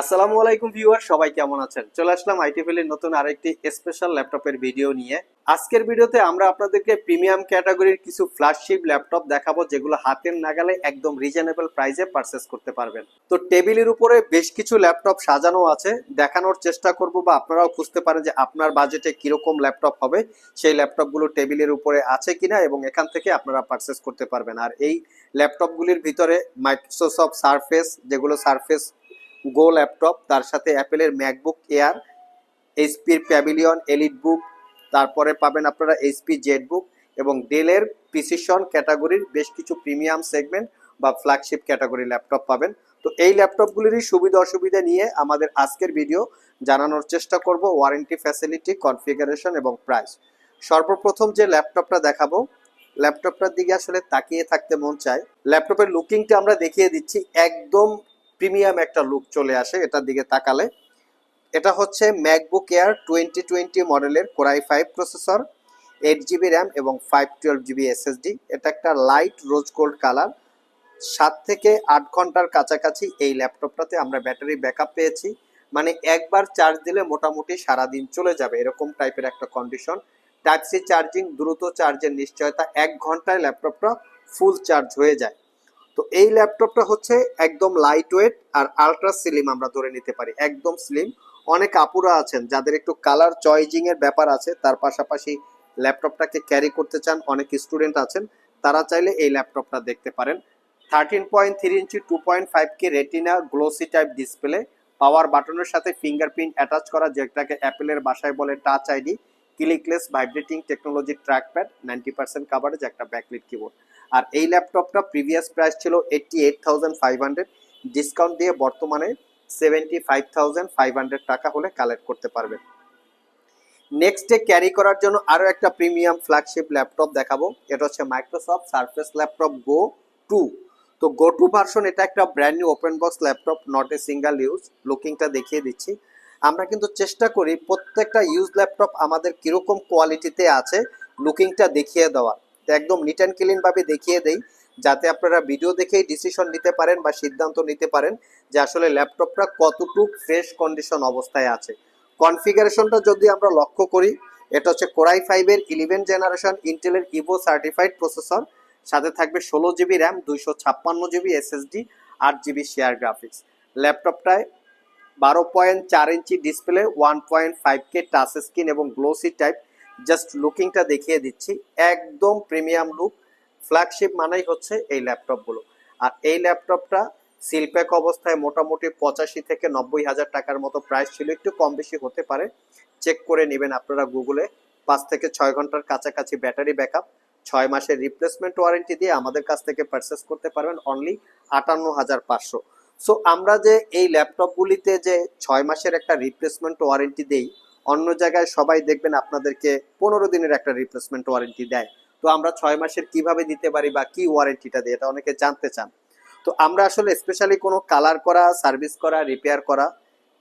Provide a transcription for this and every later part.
আসসালামু আলাইকুম ভিউয়ার, সবাই কেমন আছেন? চলে আসলাম আইটিফেল এর নতুন আরেকটি স্পেশাল ল্যাপটপের ভিডিও নিয়ে। আজকের ভিডিওতে আমরা আপনাদেরকে প্রিমিয়াম ক্যাটাগরির কিছু ফ্ল্যাগশিপ ল্যাপটপ দেখাবো, যেগুলো হাতের নাগালে একদম রিজনেবল প্রাইসে পারচেস করতে পারবেন। তো টেবিলের উপরে বেশ কিছু ল্যাপটপ সাজানো আছে। দেখানোর চেষ্টা করব বা আপনারাও খুঁজতে পারেন যে আপনার বাজেটে কীরকম ল্যাপটপ হবে, সেই ল্যাপটপগুলো টেবিলের উপরে আছে কিনা এবং এখান থেকে আপনারা পারচেস করতে পারবেন। আর এই ল্যাপটপগুলির ভিতরে মাইক্রোসফট সারফেস যেগুলো সারফেস গো ল্যাপটপ তার সাথে অ্যাপেলের ম্যাকবুক এয়ার এইচপির প্যাভিলিয়ন এলিট বুক তারপরে পাবেন আপনারা এইচপি জেড বুক এবং ডেলের প্রিসিশন ক্যাটাগরির বেশ কিছু প্রিমিয়াম সেগমেন্ট বা ফ্ল্যাগশিপ ক্যাটাগরি ল্যাপটপ পাবেন। তো এই ল্যাপটপগুলিরই সুবিধা অসুবিধা নিয়ে আমাদের আজকের ভিডিও জানানোর চেষ্টা করব ওয়ারেন্টি ফ্যাসিলিটি কনফিগারেশন এবং প্রাইস সর্বপ্রথম যে ল্যাপটপটা দেখাবো ল্যাপটপটার দিকে আসলে তাকিয়ে থাকতে মন চায়। ল্যাপটপের লুকিংটা আমরা দেখিয়ে দিচ্ছি একদম প্রিমিয়াম একটা লুক চলে আসে এটার দিকে তাকালে। এটা হচ্ছে ম্যাকবুক এয়ার টোয়েন্টি টোয়েন্টি মডেলের core i five processor eight GB RAM এবং ফাইভ টুয়েলভ জিবি এসএসডি এটা একটা লাইট রোজ গোল্ড কালার সাত থেকে আট ঘণ্টার কাছাকাছি এই ল্যাপটপটাতে আমরা ব্যাটারি ব্যাকআপ পেয়েছি। মানে একবার চার্জ দিলে মোটামুটি সারাদিন চলে যাবে, এরকম টাইপের একটা কন্ডিশন টাইপ সি চার্জিং দ্রুত চার্জের নিশ্চয়তা, এক ঘন্টায় ল্যাপটপটা ফুল চার্জ হয়ে যায়। তো এই ল্যাপটপটা হচ্ছে একদম লাইট ওয়েট আর আলট্রা স্লিম আমরা ধরে নিতে পারি, একদম স্লিম অনেক আপুরা আছেন যাদের একটু কালার চয়েজিং এর ব্যাপার আছে, তার পাশাপাশি ল্যাপটপটাকে ক্যারি করতে চান, অনেক স্টুডেন্ট আছেন, তারা চাইলে এই ল্যাপটপটা দেখতে পারেন। Thirteen point three inch two point five K retina glossy type display power বাটনের সাথে ফিঙ্গারপ্রিন্ট অ্যাটাচ করা, যেটাকে অ্যাপেলের বাসায় বলে touch ID clickless vibrating technology trackpad, ninety percent coverage একটা ব্যাকলিট কিবোর্ড আর এই ল্যাপটপটা প্রিভিয়াস প্রাইস ছিল eighty eight thousand five hundred discount দিয়ে বর্তমানে seventy five thousand five hundred টাকা হলে কালেক্ট করতে পারবেন নেক্সট ডে ক্যারি করার জন্য আরও একটা প্রিমিয়াম ফ্ল্যাগশিপ ল্যাপটপ দেখাবো। এটা হচ্ছে Microsoft Surface laptop Go two তো গো টু ভার্সন এটা একটা brand new open box laptop not a single use লুকিংটা দেখিয়ে দিচ্ছি। আমরা কিন্তু চেষ্টা করি প্রত্যেকটা ইউজ ল্যাপটপ আমাদের কীরকম কোয়ালিটিতে আছে লুকিংটা দেখিয়ে দেওয়ার। তো একদম নিট অ্যান্ড ক্লিনভাবে দেখিয়ে দেই, যাতে আপনারা ভিডিও দেখেই ডিসিশন নিতে পারেন বা সিদ্ধান্ত নিতে পারেন যে আসলে ল্যাপটপটা কতটুক ফ্রেশ কন্ডিশন অবস্থায় আছে। কনফিগারেশনটা যদি আমরা লক্ষ্য করি, এটা হচ্ছে কোরাই ফাইভের ইলেভেন জেনারেশন ইন্টেলের ইভো সার্টিফাইড প্রসেসর সাথে থাকবে ষোলো জিবি র্যাম দুইশো ছাপ্পান্ন জিবি এসএসডি আট জিবি শেয়ার গ্রাফিক্স ল্যাপটপটায় বারো পয়েন্ট চার inch display one point five K touch screen এবং গ্লোসি টাইপ জাস্ট লুকিংটা দেখিয়ে দিচ্ছি। একদম প্রিমিয়াম লুক ফ্ল্যাগশিপ মানেই হচ্ছে এই ল্যাপটপগুলো আর এই ল্যাপটপটা সিলপ্যাক অবস্থায় মোটামুটি পঁচাশি থেকে নব্বই হাজার টাকার মতো প্রাইস ছিল। একটু কম বেশি হতে পারে। চেক করে নেবেন আপনারা গুগলে পাঁচ থেকে ছয় ঘণ্টার কাছাকাছি ব্যাটারি ব্যাকআপ ছয় মাসের রিপ্লেসমেন্ট ওয়ারেন্টি দিয়ে আমাদের কাছ থেকে পারচেস করতে পারবেন। অনলি আটান্ন হাজার পাঁচশো। সো আমরা যে এই ল্যাপটপগুলিতে যে ছয় মাসের একটা রিপ্লেসমেন্ট ওয়ারেন্টি দেই, অন্য জায়গায় সবাই দেখবেন আপনাদেরকে পনেরো দিনের একটা রিপ্লেসমেন্ট ওয়ারেন্টি দেয়। তো আমরা ছয় মাসের কীভাবে দিতে পারি বা কি ওয়ারেন্টিটা দিই, এটা অনেকে জানতে চান। তো আমরা আসলে স্পেশালি কোনো কালার করা সার্ভিস করা রিপেয়ার করা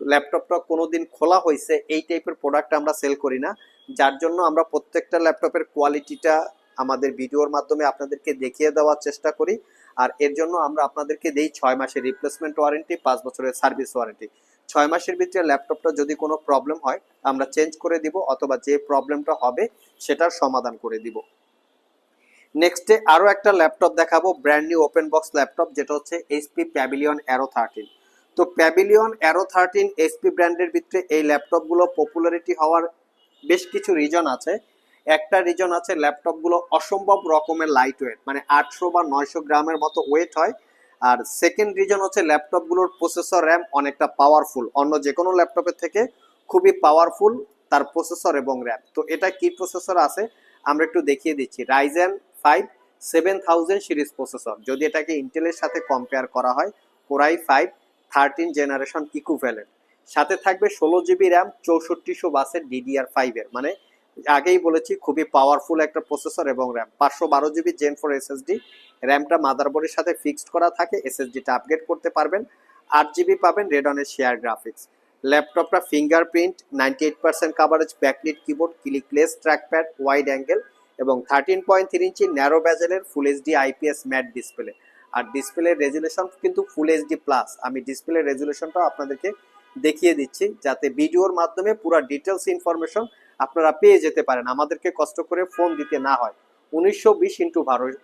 ল্যাপটপটা কোনো দিন খোলা হয়েছে এই টাইপের প্রোডাক্ট আমরা সেল করি না। যার জন্য আমরা প্রত্যেকটা ল্যাপটপের কোয়ালিটিটা আমাদের ভিডিওর মাধ্যমে আপনাদেরকে দেখিয়ে দেওয়ার চেষ্টা করি। আর এর জন্য আমরা আপনাদেরকে দেই ছয় মাসের রিপ্লেসমেন্ট ওয়ারেন্টি পাঁচ বছরের সার্ভিস ওয়ারেন্টি ছয় মাসের ভিতরে ল্যাপটপটা যদি কোনো প্রবলেম হয়, আমরা চেঞ্জ করে দিব অথবা যে প্রবলেমটা হবে, সেটার সমাধান করে দিব। নেক্সটে আরও একটা ল্যাপটপ দেখাবো brand new open box laptop যেটা হচ্ছে এইচপি প্যাভিলিয়ন অ্যারো থার্টিন তো প্যাভিলিয়ন অ্যারো থার্টিন এইচপি ব্র্যান্ডের ভিতরে এই ল্যাপটপগুলো পপুলারিটি হওয়ার বেশ কিছু রিজন আছে। একটা রিজন আছে ল্যাপটপগুলো অসম্ভব রকমের লাইট ওয়েট মানে আটশো বা নয়শো গ্রামের মতো ওয়েট হয়। আর সেকেন্ড রিজন হচ্ছে ল্যাপটপগুলোর প্রসেসর র্যাম অনেকটা পাওয়ারফুল অন্য যে কোনো ল্যাপটপের থেকে খুবই পাওয়ারফুল তার প্রসেসর এবং র্যাম তো এটা কি প্রসেসর আছে? আমরা একটু দেখিয়ে দিচ্ছি। Ryzen five seven thousand series processor যদি এটাকে ইন্টেলের সাথে কম্পেয়ার করা হয় core i five thirteen generation equivalent সাথে থাকবে ষোলো জিবি র্যাম চৌষট্টিশো বাসের ডিডিআর ফাইভের মানে আগেই বলেছি, খুবই পাওয়ারফুল একটা প্রসেসর এবং র্যাম পাঁচশো বারো জিবি জেন ফোর এসএসডি র্যামটা মাদারবোর্ডের সাথে ফিক্সড করা থাকে এসএসডিটা আপগ্রেড করতে পারবেন। আট জিবি পাবেন রেডনের শেয়ার গ্রাফিক্স ল্যাপটপটা fingerprint ninety eight percent coverage backlit keyboard clickless trackpad wide angle এবং thirteen point three inch narrow ব্যাজেলের full HD IPS matte display আর ডিসপ্লে রেজুলেশন কিন্তু ফুল এইচডি প্লাস আমি ডিসপ্লে রেজুলেশনটাও আপনাদেরকে দেখিয়ে দিচ্ছি, যাতে ভিডিওর মাধ্যমে পুরো ডিটেলস ইনফরমেশন আপনারা পেয়ে যেতে পারেন। আমাদেরকে কষ্ট করে ফোন দিতে না হয়। উনিশশো বিশ ইন্টু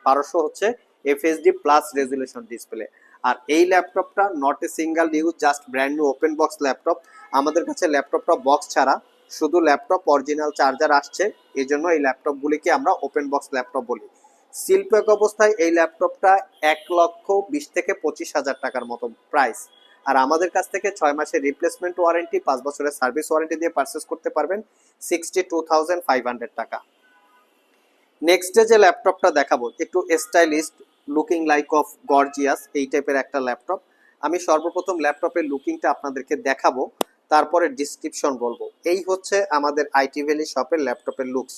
বারোশো হচ্ছে এফএসডি প্লাস রেজুলেশন ডিসপ্লে আর এই ল্যাপটপটা not a single use just brand new open box laptop. আমাদের কাছে ল্যাপটপটা বক্স ছাড়া শুধু ল্যাপটপ অরিজিনাল চার্জার আসছে। এই জন্য এই ল্যাপটপগুলিকে আমরা ওপেন বক্স ল্যাপটপ বলি। শিল্পক অবস্থায় এই ল্যাপটপটা এক লক্ষ বিশ থেকে পঁচিশ হাজার টাকার মতো প্রাইস আর আমাদের কাছ থেকে ছয় মাসের রিপ্লেসমেন্ট ওয়ারেন্টি পাঁচ বছরের সার্ভিস ওয়ারেন্টি দিয়ে পারচেস করতে পারবেন sixty two thousand five hundred টাকা নেক্সটে যে ল্যাপটপটা দেখাবো, একটু stylist looking like of gorgeous এই টাইপের একটা ল্যাপটপ আমি সর্বপ্রথম ল্যাপটপের লুকিংটা আপনাদেরকে দেখাবো, তারপরে ডিসক্রিপশন বলব। এই হচ্ছে আমাদের আইটি ভ্যালি শপের ল্যাপটপের লুকস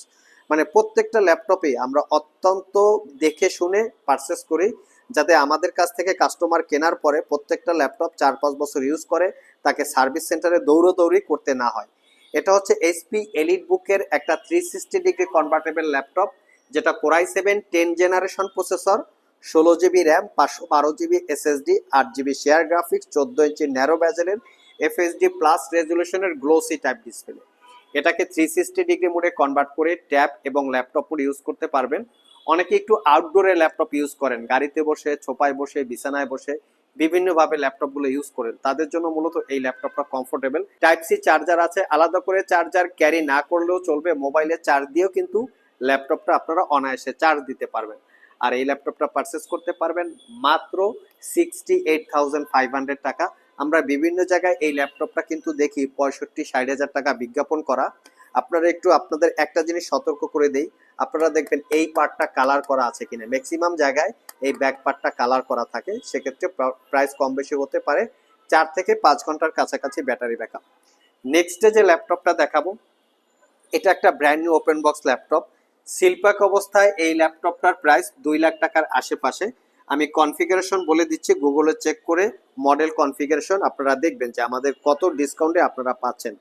মানে প্রত্যেকটা ল্যাপটপে আমরা অত্যন্ত দেখে শুনে পারচেস করি। যাতে আমাদের কাছ থেকে কাস্টমার কেনার পরে প্রত্যেকটা ল্যাপটপ চার পাঁচ বছর ইউজ করে, তাকে সার্ভিস সেন্টারে দৌড়োদৌড়ি করতে না হয়। এটা হচ্ছে এইচপি এলিট বুকের একটা three sixty degree convertible laptop যেটা core i seven ten generation processor ষোলো জিবি র্যাম পাঁচশো বারো জিবি এসএসডি আট জিবি শেয়ার গ্রাফিক্স চোদ্দ ইঞ্চি ন্যারো ব্যাজেলের এফএসডি প্লাস রেজুলেশনের গ্লোসি টাইপ ডিসপ্লে এটাকে থ্রি সিক্সটি ডিগ্রি মোডে কনভার্ট করে ট্যাব এবং ল্যাপটপ মোড ইউজ করতে পারবেন। অনেকে একটু আউটডোরে ল্যাপটপ ইউজ করেন, গাড়িতে বসে, ছোপায় বসে, বিছানায় বসে, বিভিন্নভাবে ল্যাপটপগুলো ইউজ করেন। তাদের জন্য মূলত এই ল্যাপটপটা কমফোর্টেবল টাইপ সি চার্জার আছে, আলাদা করে চার্জার ক্যারি না করলেও চলবে। মোবাইলে চার্জ দিয়েও কিন্তু ল্যাপটপটা আপনারা অনায়াসে চার্জ দিতে পারবেন। আর এই ল্যাপটপটা পারচেস করতে পারবেন মাত্র sixty eight thousand five hundred টাকা। আমরা বিভিন্ন জায়গায় এই ল্যাপটপটা কিন্তু দেখি, পঁয়ষট্টি, ষাট হাজার টাকা বিজ্ঞাপন করা। আপনারা একটু আপনাদের একটা জিনিস সতর্ক করে দেই। আপনারা দেখবেন এই পার্টটা কালার করা আছে কিনা। ম্যাক্সিমাম জায়গায় এই ব্যাক পার্টটা কালার করা থাকে। সেক্ষেত্রে প্রাইস কম বেশি হতে পারে। চার থেকে পাঁচ ঘণ্টার কাছাকাছি ব্যাটারি ব্যাক ব্যাকআপ নেক্সটে যে ল্যাপটপটা দেখাবো, এটা একটা brand new open box laptop seal pack অবস্থায় এই ল্যাপটপটার প্রাইস দুই লাখ টাকার আশেপাশে। আমি কনফিগারেশন বলে দিচ্ছি গুগলে চেক করে মডেল কনফিগারেশন আপনারা দেখবেন যে আমাদের কত ডিসকাউন্টে আপনারা পাচ্ছেন।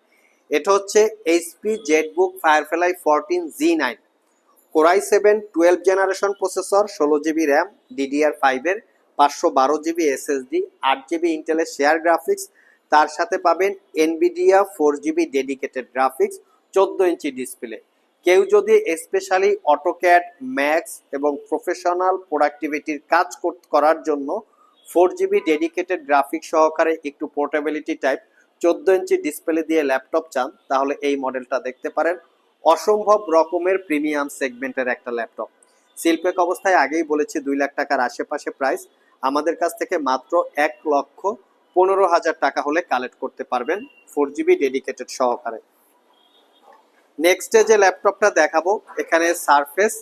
এটা হচ্ছে HP ZBook Firefly fourteen G nine core i seven twelve generation processor, ষোলো জিবি র্যাম, ডিডিআর ফাইভের পাঁচশো বারো জিবি এসএসডি, আট জিবি ইন্টেলের শেয়ার গ্রাফিক্স, তার সাথে পাবেন Nvidia four GB dedicated graphics, চোদ্দ ইঞ্চি ডিসপ্লে। কেউ যদি স্পেশালি অটোক্যাড, ম্যাক্স এবং প্রফেশনাল প্রোডাক্টিভিটির কাজ করার জন্য ফোর জিবি ডেডিকেটেড গ্রাফিক্স সহকারে একটু পোর্টেবিলিটি টাইপ, চোদ্দ ইঞ্চি ডিসপ্লে দিয়ে ল্যাপটপ চান, তাহলে এই মডেলটা দেখতে পারেন। অসম্ভব রকমের প্রিমিয়াম সেগমেন্টের একটা ল্যাপটপ। শিল্পেক অবস্থায় আগেই বলেছি দুই লাখ টাকার আশেপাশে প্রাইস। আমাদের কাছ থেকে মাত্র এক লক্ষ পনেরো হাজার টাকা হলে কালেক্ট করতে পারবেন ফোর জিবি ডেডিকেটেড সহকারে। নেক্সটে যে ল্যাপটপটা দেখাবো, এখানে সারফেস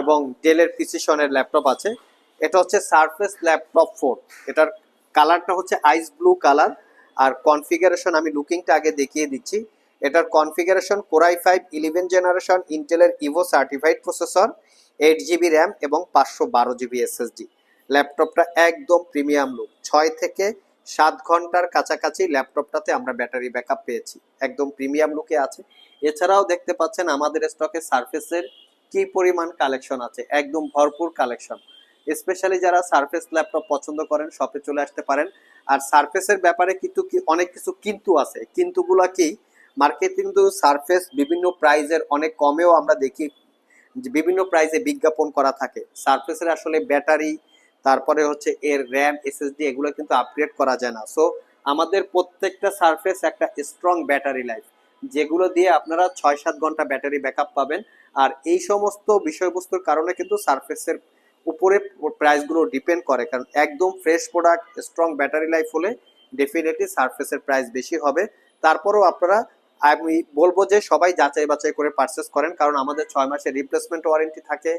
এবং ডেলের প্রিসিশনের ল্যাপটপ আছে। এটা হচ্ছে সারফেস ল্যাপটপ ফোর এটার কালারটা হচ্ছে আইস ব্লু কালার আর কনফিগারেশন আমি লুকিংটা আগে দেখিয়ে দিচ্ছি। এটার configuration core i five eleven generation ইন্টেলের Evo certified processor, eight GB RAM এবং পাঁচশো বারো জিবি এসএসডি। ল্যাপটপটা একদম প্রিমিয়াম লুক। ছয় থেকে সাত ঘণ্টার কাছাকাছি ল্যাপটপটাতে আমরা ব্যাটারি ব্যাকআপ পেয়েছি। একদম প্রিমিয়াম লুকে আছে। এছাড়াও দেখতে পাচ্ছেন আমাদের স্টকে সারফেসের কি পরিমাণ কালেকশন আছে। একদম ভরপুর কালেকশন। স্পেশালি যারা সারফেস ল্যাপটপ পছন্দ করেন, শপে চলে আসতে পারেন। আর সারফেসের ব্যাপারে কিন্তু অনেক কিছু কিন্তু আছে। কিন্তুগুলা কি মার্কেট কিন্তু সারফেস বিভিন্ন প্রাইজের অনেক কমেও আমরা দেখি বিভিন্ন প্রাইজে বিজ্ঞাপন করা থাকে। সারফেসের আসলে ব্যাটারি তারপরে হচ্ছে এর র্যাম এসএসডি এগুলো কিন্তু আপগ্রেড করা যায় না। সো আমাদের প্রত্যেকটা সারফেস একটা স্ট্রং ব্যাটারি লাইফ যেগুলো দিয়ে আপনারা ছয় সাত ঘণ্টা ব্যাটারি ব্যাকআপ পাবেন। আর এই সমস্ত বিষয়বস্তুর কারণে কিন্তু সারফেসের উপরে প্রাইসগুলো ডিপেন্ড করে। কারণ একদম fresh product strong battery life হলে ডেফিনেটলি সারফেসের প্রাইস বেশি হবে। তারপরেও আপনারা আমি বলব যে সবাই যাচাই বাছাই করে পারচেস করেন, কারণ আমাদের ছয় মাসের রিপ্লেসমেন্ট ওয়ারেন্টি থাকে।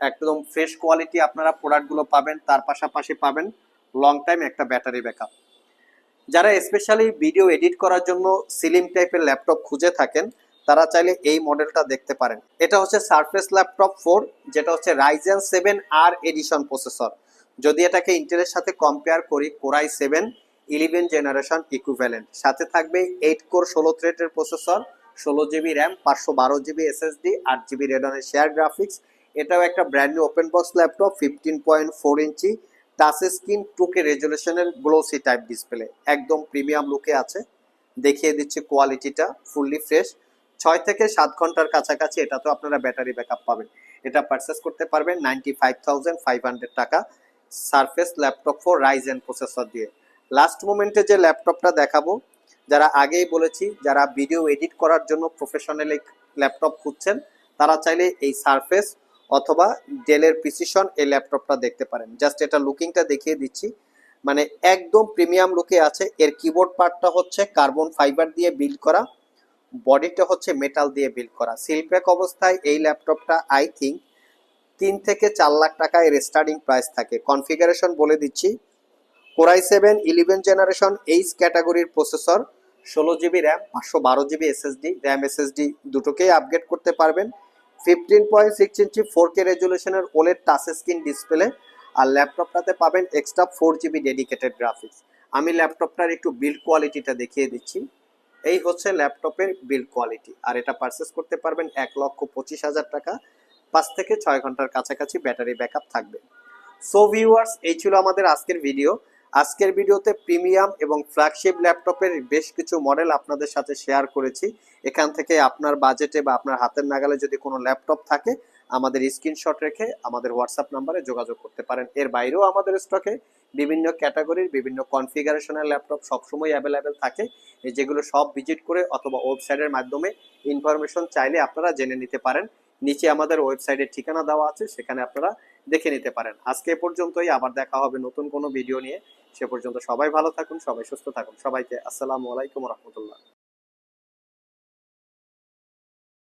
একদম ফ্রেশ কোয়ালিটি আপনারা প্রোডাক্টগুলো পাবেন, তার পাশাপাশি পাবেন লং টাইম একটা ব্যাটারি ব্যাকআপ যারা স্পেশালি ভিডিও এডিট করার জন্য সিলিম টাইপের ল্যাপটপ খুঁজে থাকেন, তারা চাইলে এই মডেলটা দেখতে পারেন। এটা হচ্ছে সারফেস ল্যাপটপ ফোর যেটা হচ্ছে রাইজেন সেভেন আর এডিশন প্রসেসর যদি এটাকে ইন্টেলের সাথে কম্পেয়ার করি core i seven eleven generation equivalent সাথে থাকবে এইট কোর ষোলো থ্রেডের প্রসেসর ষোলো জিবি র্যাম পাঁচশো বারো জিবি এসএসডি আট জিবি রেডনের শেয়ার গ্রাফিক্স এটাও একটা brand new open box laptop fifteen point four inch touch screen টুকে রেজুলেশনের গ্লোসি টাইপ ডিসপ্লে একদম প্রিমিয়াম লুকে আছে। দেখিয়ে দিচ্ছে কোয়ালিটিটা ফুললি ফ্রেশ ছয় থেকে সাত ঘণ্টার কাছাকাছি এটা তো আপনারা ব্যাটারি ব্যাকআপ পাবেন। এটা পারচেস করতে পারবেন ninety five thousand five hundred টাকা। Surface laptop four Ryzen processor দিয়ে। লাস্ট মোমেন্টে যে ল্যাপটপটা দেখাবো, যারা আগেই বলেছি, যারা ভিডিও এডিট করার জন্য প্রফেশনাল ল্যাপটপ খুঁজছেন, তারা চাইলে এই সারফেস অথবা ডেলের প্রিসিশন এই ল্যাপটপটা দেখতে পারেন। জাস্ট এটা লুকিংটা দেখিয়ে দিচ্ছি। মানে একদম প্রিমিয়াম লুকে আছে। এর কিবোর্ড পার্টটা হচ্ছে কার্বন ফাইবার দিয়ে বিল্ড করা। বডিটা হচ্ছে মেটাল দিয়ে বিল্ড করা। সিলপ্যাক অবস্থায় এই ল্যাপটপটা আই থিঙ্ক তিন থেকে চার লাখ টাকা এর স্টার্টিং প্রাইস থাকে। কনফিগারেশন বলে দিচ্ছি। Core i seven eleven generation H ক্যাটাগরির প্রসেসর ষোলো জিবি র্যাম পাঁচশো বারো জিবি এসএসডি র্যাম এসএসডি দুটোকেই আপগ্রেড করতে পারবেন। Fifteen point six inch four K রেজুলেশনের ওলের টাচ স্ক্রিন ডিসপ্লে আর ল্যাপটপটাতে পাবেন extra four GB dedicated graphics আমি ল্যাপটপটার একটু বিল্ড কোয়ালিটিটা দেখিয়ে দিচ্ছি। এই হচ্ছে ল্যাপটপের বিল্ড কোয়ালিটি আর এটা পারচেস করতে পারবেন এক লক্ষ পঁচিশ হাজার টাকা। পাঁচ থেকে ছয় ঘণ্টার কাছাকাছি ব্যাটারি ব্যাকআপ থাকবে। সো ভিউয়ার্স এই ছিল আমাদের আজকের ভিডিও আজকের ভিডিওতে প্রিমিয়াম এবং ফ্ল্যাগশিপ ল্যাপটপের বেশ কিছু মডেল আপনাদের সাথে শেয়ার করেছি। এখান থেকে আপনার বাজেটে বা আপনার হাতের নাগালে যদি কোনো ল্যাপটপ থাকে, আমাদের স্ক্রিনশট রেখে আমাদের হোয়াটসঅ্যাপ নাম্বারে যোগাযোগ করতে পারেন। এর বাইরেও আমাদের স্টকে বিভিন্ন ক্যাটাগরির বিভিন্ন কনফিগারেশনের ল্যাপটপ সবসময় অ্যাভেলেবেল থাকে। যেগুলো সব ভিজিট করে অথবা ওয়েবসাইটের মাধ্যমে ইনফরমেশন চাইলে আপনারা জেনে নিতে পারেন। নিচে আমাদের ওয়েবসাইটের ঠিকানা দেওয়া আছে, সেখানে আপনারা দেখে নিতে পারেন। আজকে এ পর্যন্তই, আবার দেখা হবে নতুন কোনো ভিডিও নিয়ে। সে পর্যন্ত সবাই ভালো থাকুন, সবাই সুস্থ থাকুন। সবাইকে আসসালামু আলাইকুম রহমতুল্লাহ।